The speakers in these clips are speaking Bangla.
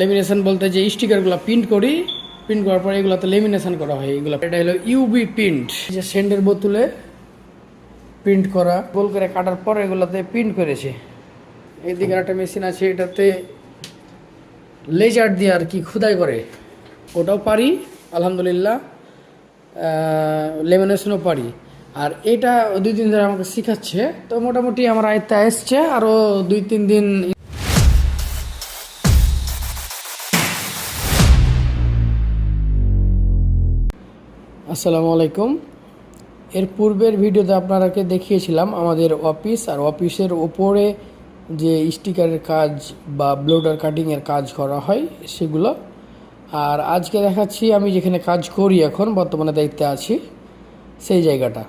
লেমিনেশন বলতে যে স্টিকারগুলো প্রিন্ট করি প্রিন্ট করার পরে এগুলোতে লেমিনেশন করা হয়, এগুলো। এটা হলো ইউবি প্রিন্ট যে সেন্ডের বোতলে প্রিন্ট করা, গোল করে কাটার পর এগুলোতে প্রিন্ট করেছে। এইদিকে একটা মেশিন আছে, এটাতে লেজার দিয়ে আর কি খুদাই করে। ওটাও পারি, আলহামদুলিল্লাহ লেমিনেশনও পারি। আর এটা দুই দিন ধরে আমাকে শেখাচ্ছে। তো মোটামুটি আমার আয়ত্তে এসছে আরও দুই তিন দিন আসসালামু আলাইকুম। এর পূর্বের ভিডিওতে আপনারাকে দেখিয়েছিলাম আমাদের অফিস, আর অফিসের ওপরে যে স্টিকারের কাজ বা ব্লোডার কাটিংয়ের কাজ করা হয় সেগুলো। আর আজকে দেখাচ্ছি আমি যেখানে কাজ করি এখন, বর্তমানে দায়িত্বে আছি, সেই জায়গাটা।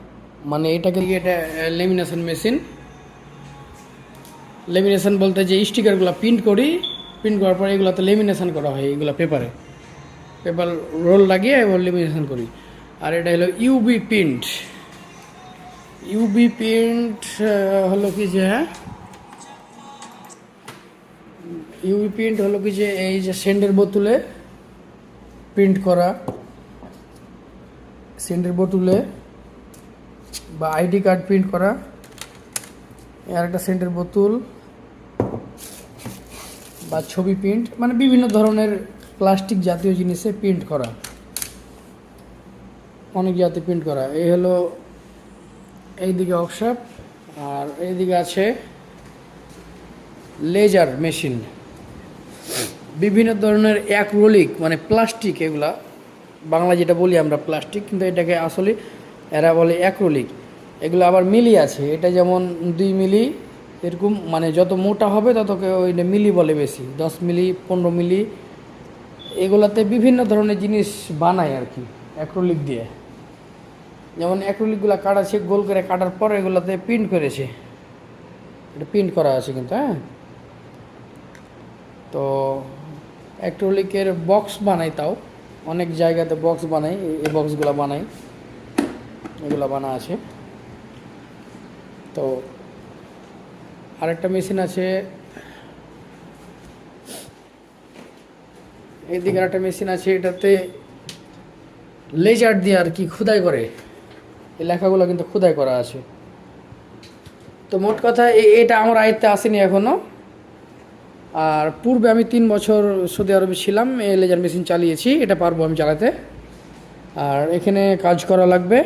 মানে এটাকে এটা লেমিনেশন মেশিন লেমিনেশন বলতে যে স্টিকারগুলো প্রিন্ট করি প্রিন্ট করার পরে এগুলোতে লেমিনেশন করা হয়, এগুলো পেপারে পেপার রোল লাগিয়ে এবং লেমিনেশন করি। আর এটা হলো ইউবি প্রিন্ট ইউবি প্রিন্ট হলো কি যে হ্যাঁ? ইউবি প্রিন্ট হলো কি যে, এই যে সেন্ডের বোতলে প্রিন্ট করা। সেন্ডের বোতলে বা আইডি কার্ড প্রিন্ট করা। আর একটা সেন্টের বোতল বা ছবি প্রিন্ট মানে বিভিন্ন ধরনের প্লাস্টিক জাতীয় জিনিসে প্রিন্ট করা। অনেক জাতি প্রিন্ট করা। এই হলো এইদিকে ওয়ার্কশপ আর এইদিকে আছে লেজার মেশিন বিভিন্ন ধরনের অ্যাক্রোলিক মানে প্লাস্টিক এগুলা বাংলা যেটা বলি আমরা প্লাস্টিক কিন্তু এটাকে আসলে এরা বলে অ্যাক্রোলিক এগুলো আবার মিলি আছে, এটা যেমন দুই মিলি, এরকম মানে যত মোটা হবে ততকে ওই মিলি বলে বেশি, দশ মিলি, পনেরো মিলি। এগুলাতে বিভিন্ন ধরনের জিনিস বানায় আর কি অ্যাক্রোলিক দিয়ে। যেমন অ্যাক্রোলিকগুলো কাটাছে গোল করে কাটার পর এগুলোতে প্রিন্ট করেছে। এটা প্রিন্ট করা আছে কিন্তু হ্যাঁ? তো অ্যাক্রোলিকের বক্স বানাই তাও। অনেক জায়গাতে বক্স বানাই এই বক্সগুলো বানাই। এগুলো বানা আছে। তো আরেকটা মেশিন আছে। এইদিকে একটা মেশিন আছে, এটাতে লেজার দিয়ে আর কি খুদাই করে। এই লেখাগুলো কিন্তু খুদাই করা আছে। তো মোট কথা এটা আমার আয়ত্তে আসেনি এখনও আর পূর্বে আমি তিন বছর সৌদি আরবে ছিলাম এই লেজার মেশিন চালিয়েছি, এটা পারব আমি চালাতে। আর এখানে কাজ করা লাগবে।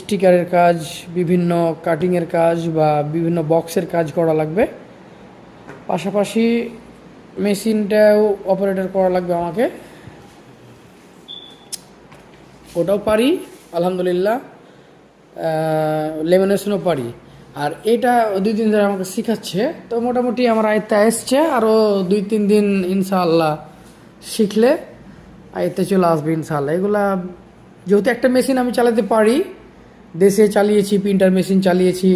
স্টিকারের কাজ, বিভিন্ন কাটিংয়ের কাজ বা বিভিন্ন বক্সের কাজ করা লাগবে। পাশাপাশি মেশিনটাও অপারেটর করা লাগবে আমাকে। ওটাও পারি। আলহামদুলিল্লাহ লেমিনেশনও পারি। আর এটা দুই দিন ধরে আমাকে শেখাচ্ছে। তো মোটামুটি আমার আয়ত্তে এসছে আরও দুই তিন দিন ইনশাআল্লাহ শিখলে আয়ত্তে চলে আসবে ইনশাআল্লাহ। এগুলা যেহেতু একটা মেশিন আমি চালাতে পারি, দেশে চালিয়েছি, প্রিন্টার মেশিন চালিয়েছি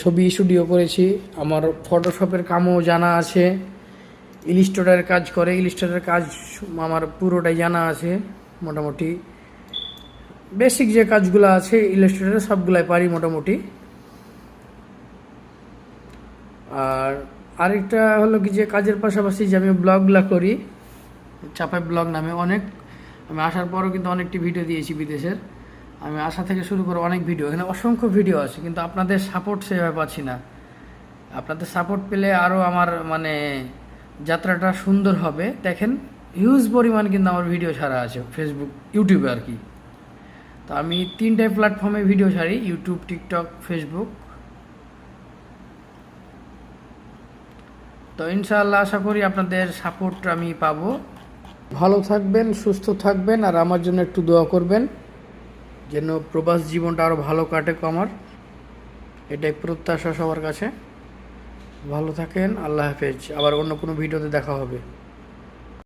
ছবি স্টুডিও করেছি, আমার ফটোশপের কামও জানা আছে, ইলিস্ট্রেটারের কাজ করে, ইলিস্ট্রেটারের কাজ আমার পুরোটাই জানা আছে, মোটামুটি। বেসিক যে কাজগুলো আছে ইলাস্ট্রেটার সবগুলাই পারি মোটামুটি। আর আরেকটা হলো কি যে, কাজের পাশাপাশি যে আমি ব্লগগুলো করি, চাপাই ব্লগ নামে অনেক, আমি আসার পরও কিন্তু অনেকটি ভিডিও দিয়েছি বিদেশের। আমি আসা থেকে শুরু করে অনেক ভিডিও, এখানে অসংখ্য ভিডিও আছে, কিন্তু আপনাদের সাপোর্ট সেভাবে পাচ্ছি না। আপনাদের সাপোর্ট পেলে আরও আমার মানে যাত্রাটা সুন্দর হবে। দেখেন হিউজ পরিমাণ কিন্তু আমার ভিডিও ছাড়া আছে ফেসবুক ইউটিউবে আর কি। তো আমি তিনটায় প্ল্যাটফর্মে ভিডিও ছাড়ি ইউটিউব টিকটক ফেসবুক তো ইনশাআল্লাহ আশা করি আপনাদের সাপোর্ট আমি পাবো। ভালো থাকবেন, সুস্থ থাকবেন, আর আমার জন্য একটু দোয়া করবেন, যেন প্রবাস জীবনটা আরও ভালো কাটে আমার। এটাই প্রত্যাশা সবার কাছে। ভালো থাকেন, আল্লাহ হাফেজ। আবার অন্য কোনো ভিডিওতে দেখা হবে।